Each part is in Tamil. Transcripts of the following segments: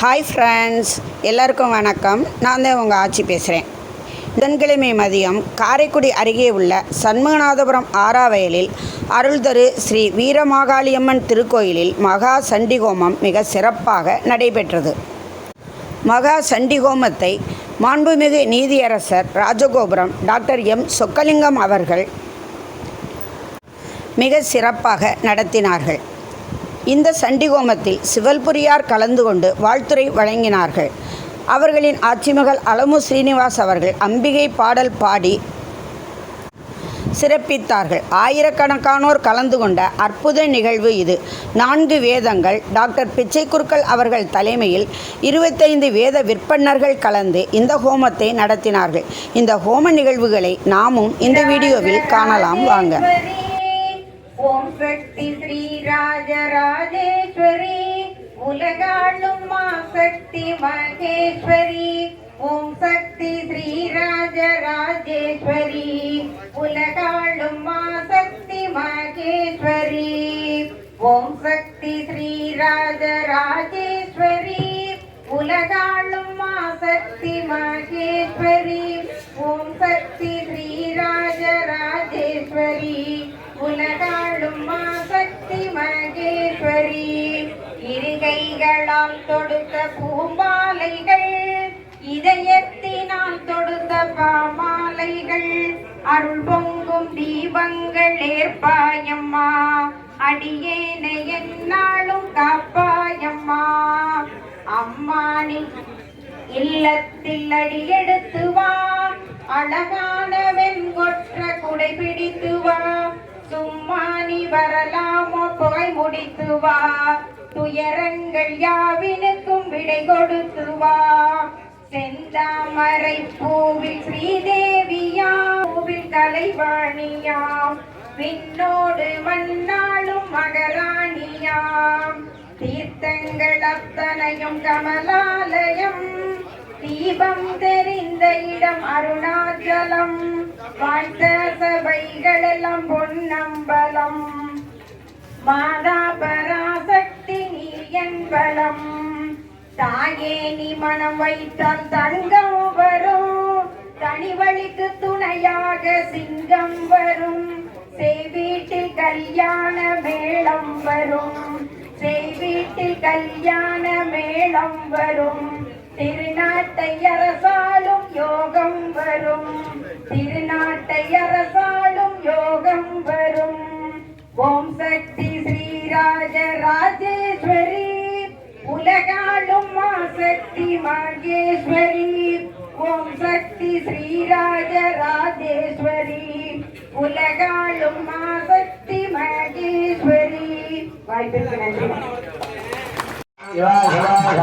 ஹாய் ஃப்ரெண்ட்ஸ் எல்லாருக்கும் வணக்கம். நான் தான் உங்கள் ஆட்சி பேசுகிறேன் புதன்கிழமை மதியம் காரைக்குடி அருகே உள்ள சண்முகநாதபுரம் ஆறாவயலில் அருள்தரு ஸ்ரீ வீரமாகாளியம்மன் திருக்கோயிலில் மகா சண்டிகோமம் மிக சிறப்பாக நடைபெற்றது. மகா சண்டிகோமத்தை மாண்புமிகு நீதியரசர் ராஜகோபுரம் டாக்டர் எம் சொக்கலிங்கம் அவர்கள் மிக சிறப்பாக நடத்தினார்கள். இந்த சண்டிகோமத்தில் சிவல்புரியார் கலந்து கொண்டு வாழ்த்துரை வழங்கினார்கள். அவர்களின் ஆட்சிமகள் அலமு ஸ்ரீனிவாஸ் அவர்கள் அம்பிகை பாடல் பாடி சிறப்பித்தார்கள். ஆயிரக்கணக்கானோர் கலந்து கொண்ட அற்புத நிகழ்வு இது. நான்கு வேதங்கள் டாக்டர் பிச்சைக்குருக்கள் அவர்கள் தலைமையில் இருபத்தைந்து வேத விற்பன்னர்கள் கலந்து இந்த ஹோமத்தை நடத்தினார்கள். இந்த ஹோம நிகழ்வுகளை நாமும் இந்த வீடியோவில் காணலாம். வாங்க. ஓம் சக்தி ஸ்ரீ ராஜராஜேஸ்வரி. உலகாளும் மா சக்தி மகேஸ்வரி. ஓம் சக்தி ஸ்ரீ ராஜராஜேஸ்வரி. உலகாளும் மா சக்தி மகேஸ்வரி. ஓம் சக்தி ஸ்ரீ ராஜராஜேஸ்வரி. உலகாளும் மா சக்தி மகேஸ்வரி. ஓம் சக்தி ஸ்ரீ ராஜராஜேஸ்வரி. உலகாளும் மாசக்தி மகேஸ்வரி இருகைகளால் தொடுத்த பூமாலைகள் இதயத்தினால் தொடுத்த பாமாலைகள் அருள் பொங்கும் தீபங்கள் ஏற்பாயம்மா. அடியேனை என்னாலும் காப்பாயம்மா. அம்மானி இல்லத்தில் அடியெடுத்து வா. அழகான வெண்கொற்ற குடை பிடித்து வா. சும்மா நீ வரலாமோ? புகை முடித்து வா துயரங்கள் யாவினுக்கும் விடை கொடுத்து வா செந்தாமரை பூவில் ஸ்ரீதேவியா பூவில் கலைவாணியாம் விண்ணோடு மண்ணாளும் மகராணியாம். தீர்த்தங்கள் அத்தனையும் கமலாலயம் தீபம் தெரிந்த இடம் அருணாச்சலம். வாழ்த்த சபைகளெல்லாம் பொன்னம்பலம். மாதா பராசக்தி நீ என்பலம் தாயே நீ மனம் வைத்தால் தங்கம் வரும். தனிவழிக்கு துணையாக சிங்கம் வரும். செய்வீட்டில் கல்யாண மேளம் வரும். செய்வீட்டில் கல்யாண மேளம் வரும். திருநாட்டை அரசாலும் யோகம் வரும். திருநாட்டை அரசாலும் யோகம் வரும். ஓம் சக்தி ஸ்ரீராஜ ராஜேஸ்வரி. உலகாளும் மாசக்தி மகேஸ்வரி ஓம் சக்தி ஸ்ரீராஜ ராஜேஸ்வரி. உலகாளும் மாசக்தி மகேஸ்வரி வாய்ப்பிற்கு நன்றி. శివ శివ శివ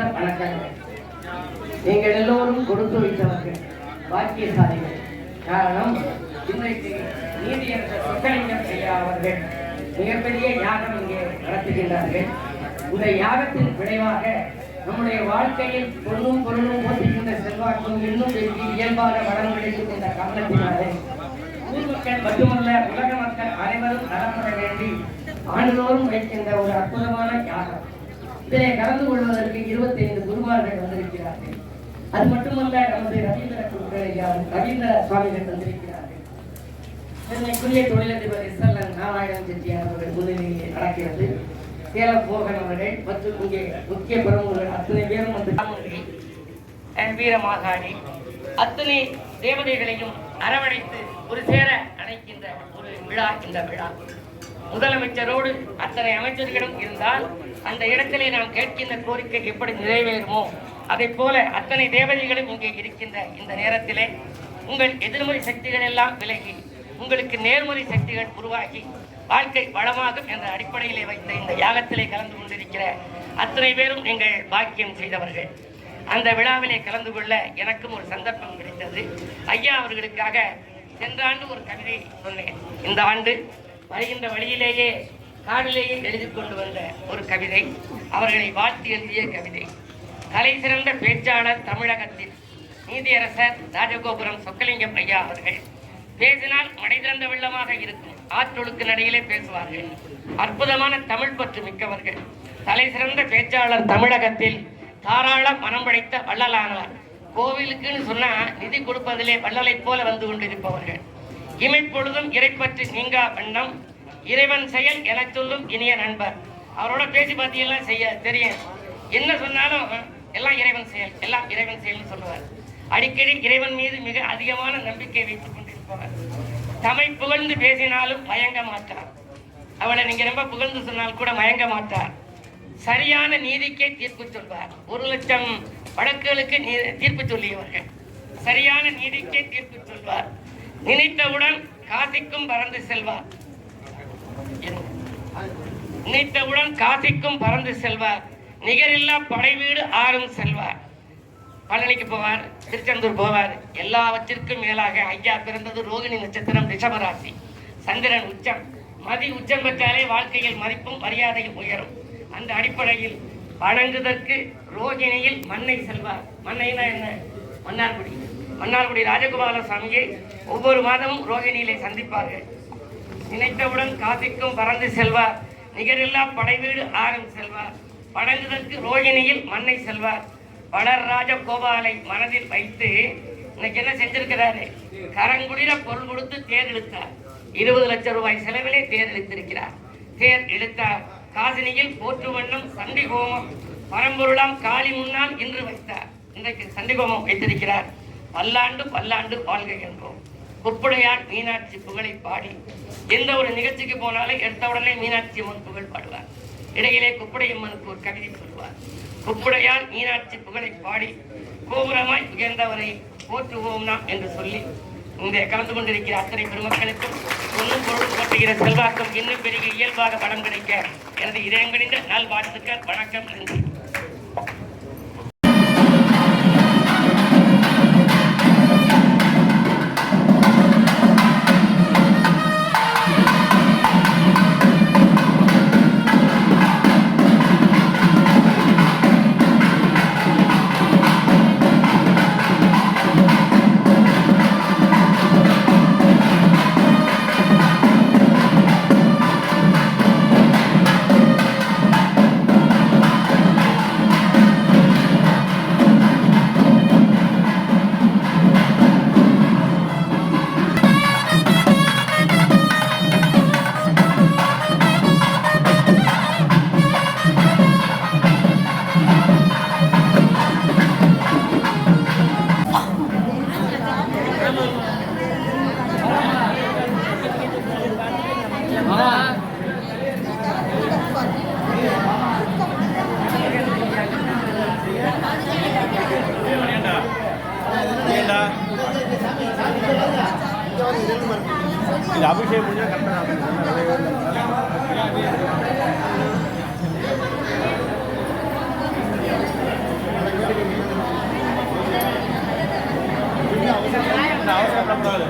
சிறந்த பழக்கங்கள் நீங்கள் எல்லோரும் கொடுத்து வைத்தவர்கள் பாக்கியசாலிகள். காரணம் இன்றைக்கு நீதியரசர் சுத்தலிங்கம் ஐயா அவர்கள் மிகப்பெரிய யாகம் இங்கே நடத்துகின்றார்கள். இந்த யாகத்தின் விளைவாக நம்முடைய வாழ்க்கையில் பொருளும் பொருளும் போட்டுகின்ற செல்வாக்கும் இன்னும் பெருகி இயல்பாக வளம் கிடைக்கும் என்ற காரணத்தினாலே ஊர் மக்கள் மட்டுமல்ல உலக மக்கள் அனைவரும் நலப்பட வேண்டி ஆண்டுதோறும் வைக்கின்ற ஒரு அற்புதமான யாகம். இதிலே கலந்து கொள்வதற்கு இருபத்தி ஐந்து குருமார்கள் வந்திருக்கிறார்கள். அது மட்டுமல்ல நமது ரவீந்திர குருக்கள் ரவீந்திர சுவாமிகள் வந்திருக்கிறார்கள். சென்னைக்குரிய தொழிலதிபர் S L N Narayanan Chettiar அவர்கள் முன்னிலையில் நடக்கிறது. சேலம் மோகன் அவர்கள் மற்றும் இங்கே முக்கிய பிரமுகர்கள் அத்தனை பேரும் வந்து தாமரை, வீரமாகாணி அத்தனை தேவதைகளையும் அரவணைத்து ஒரு சேர அணைக்கின்ற ஒரு விழா இந்த விழா. முதலமைச்சரோடு அத்தனை அமைச்சர்களும் இருந்தால் அந்த இடத்திலே நாம் கேட்கின்ற கோரிக்கை எப்படி நிறைவேறுமோ அதைப் போல அத்தனை தேவதைகளும் இங்கே இருக்கின்ற இந்த நேரத்திலே உங்கள் எதிர்மறை சக்திகள் எல்லாம் விலகி உங்களுக்கு நேர்மறை சக்திகள் உருவாகி வாழ்க்கை வளமாகும் என்ற அடிப்படையிலே வைத்த இந்த யாகத்திலே கலந்து கொண்டிருக்கிற அத்தனை பேரும் நீங்கள் பாக்கியம் செய்தவர்கள். அந்த விழாவிலே கலந்து கொள்ள எனக்கும் ஒரு சந்தர்ப்பம் கிடைத்தது. ஐயா அவர்களுக்காக சென்ற ஆண்டு ஒரு கவிதை சொன்னேன். இந்த ஆண்டு வருகின்ற வழியிலேயே காடிலேயே எழுதி கொண்டு வந்த ஒரு கவிதை அவர்களை வாழ்த்தி எழுதிய கவிதை. கலை சிறந்த பேச்சாளர் தமிழகத்தில் நீதியரசர் ராஜகோபுரம் சொக்கலிங்கம் ஐயா அவர்கள் பேசினால் மடை திறந்த வெள்ளமாக இருக்கும் ஆற்றொழுக்கு நடையிலே பேசுவார்கள். அற்புதமான தமிழ் பற்று மிக்கவர்கள். தலை சிறந்த பேச்சாளர் தமிழகத்தில் தாராள மனம் படைத்த வள்ளலானவர் கோவிலுக்குன்னு சொன்னா நிதி கொடுப்பதிலே வள்ளலைப் போல வந்து கொண்டிருப்பவர்கள். இமைப்பொழுதும் இறைப்பற்று நீங்கா வண்ணம் இறைவன் செயல் என சொல்லும் இனிய நண்பர். அவரோட பேசி பார்த்தீங்கன்னா செய்ய தெரியும். என்ன சொன்னாலும் எல்லாம் இறைவன் செயல் எல்லாம் இறைவன் செயல்னு சொல்லுவார். அடிக்கடி இறைவன் மீது மிக அதிகமான நம்பிக்கை வைத்துக் கொண்டிருப்பவர். தமை புகழ்ந்து பேசினாலும் மயங்க மாட்டார். அவளை நீங்க ரொம்ப புகழ்ந்து சொன்னால் கூட மயங்க மாட்டார். சரியான நீதிக்கே தீர்ப்பு சொல்வார். ஒரு லட்சம் வழக்குகளுக்கு நீ- தீர்ப்பு சொல்லியவர்கள். சரியான நீதிக்கே தீர்ப்பு சொல்வார். நினைத்தவுடன் காசிக்கும் பறந்து செல்வார். நினைத்தவுடன் காசிக்கும் பறந்து செல்வார். நிகரில்லா படை வீடு ஆறும் செல்வார். பழனிக்கு போவார் திருச்செந்தூர் போவார். எல்லாவற்றிற்கும் மேலாக ஐயா பிறந்தது ரோகிணி நட்சத்திரம் ரிஷபராசி. சந்திரன் உச்சம். மதி உச்சம் பெற்றாலே வாழ்க்கையில் மதிப்பும் மரியாதையும் உயரும். அந்த அடிப்படையில் வணங்குதற்கு ரோகிணியில் மண்ணை செல்வார். மண்ணைனா என்ன? மன்னார்குடி. மன்னார்குடி ராஜகோபால சுவாமியை ஒவ்வொரு மாதமும் ரோகிணியிலே சந்திப்பார்கள். நினைத்தவுடன் காசிக்கும் பறந்து செல்வார். நிகரில்லா படைவீடு ஆரம் செல்வார். படகுதற்கு ரோகிணியில் மண்ணை செல்வார். வளர்ராஜ கோபாலை மனதில் வைத்து இன்னைக்கு என்ன செஞ்சிருக்கிறாரு? கரங்குடியில பொருள் கொடுத்து தேர் இழுத்தார். இருபது லட்சம் ரூபாய் செலவிலே தேர் இழுத்திருக்கிறார். தேர் இழுத்தார். காசினியில் போற்று வண்ணம் சண்டி ஹோமம். பரம்பொருளாம் காளி முன்னால் இன்று வைத்தார். இன்றைக்கு சண்டி ஹோமம் வைத்திருக்கிறார். பல்லாண்டு பல்லாண்டு வாழ்க என்றோம் குப்புடையார் மீனாட்சி புகழை பாடி எந்த ஒரு நிகழ்ச்சிக்கு போனாலும் எடுத்த உடனே மீனாட்சி அம்மன் புகழ் பாடுவார். இடையிலே குப்புடையம்மனுக்கு ஒரு கவிதை சொல்வார் உப்புடையான் மீனாட்சி புகழை பாடி கோபுரமாய் உயர்ந்தவரை போற்றுவோம்னா என்று சொல்லி இங்கே கலந்து கொண்டிருக்கிற அத்தனை பெருமக்களுக்கும் ஒன்றும் பொருள் போற்றுகிற செல்வாக்கம் இன்னும் பெரிய இயல்பாக படம் கிடைக்க எனது இதயங்கணிந்த நல் வாழ்த்துக்கள் வணக்கம் நன்றி. இது அபிஷேகம் முடிஞ்சா கரெக்டாக அவசரப்படக்கூடாது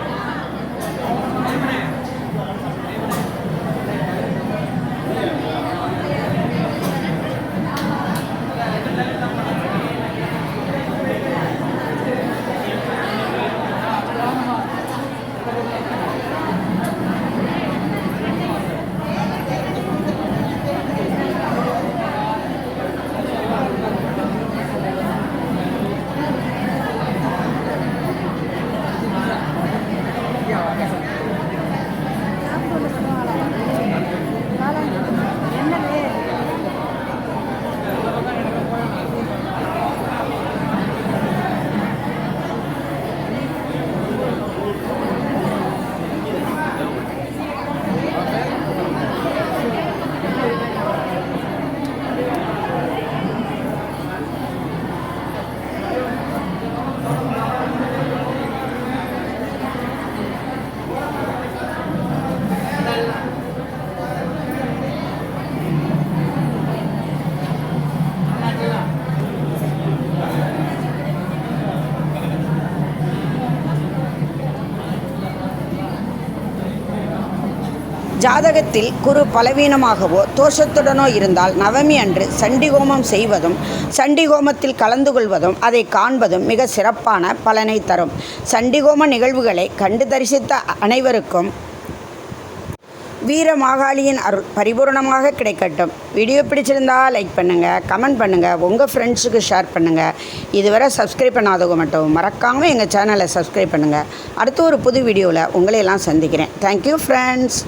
ஜாதகத்தில் குரு பலவீனமாகவோ தோஷத்துடனோ இருந்தால் நவமி அன்று சண்டிகோமம் செய்வதும் சண்டிகோமத்தில் கலந்து கொள்வதும் அதை காண்பதும் மிக சிறப்பான பலனை தரும். சண்டிகோம நிகழ்வுகளை கண்டு தரிசித்த அனைவருக்கும் வீர மாகாளியின் அருள் பரிபூரணமாக கிடைக்கட்டும். வீடியோ பிடிச்சிருந்தா லைக் பண்ணுங்கள் கமெண்ட் பண்ணுங்கள் உங்கள் ஃப்ரெண்ட்ஸுக்கு ஷேர் பண்ணுங்கள் இதுவரை சப்ஸ்கிரைப் பண்ணாதவங்க மட்டும் மறக்காமல் எங்கள் சேனலை சப்ஸ்கிரைப் பண்ணுங்கள் அடுத்து ஒரு புது வீடியோவில் உங்களையெல்லாம் சந்திக்கிறேன். Thank you friends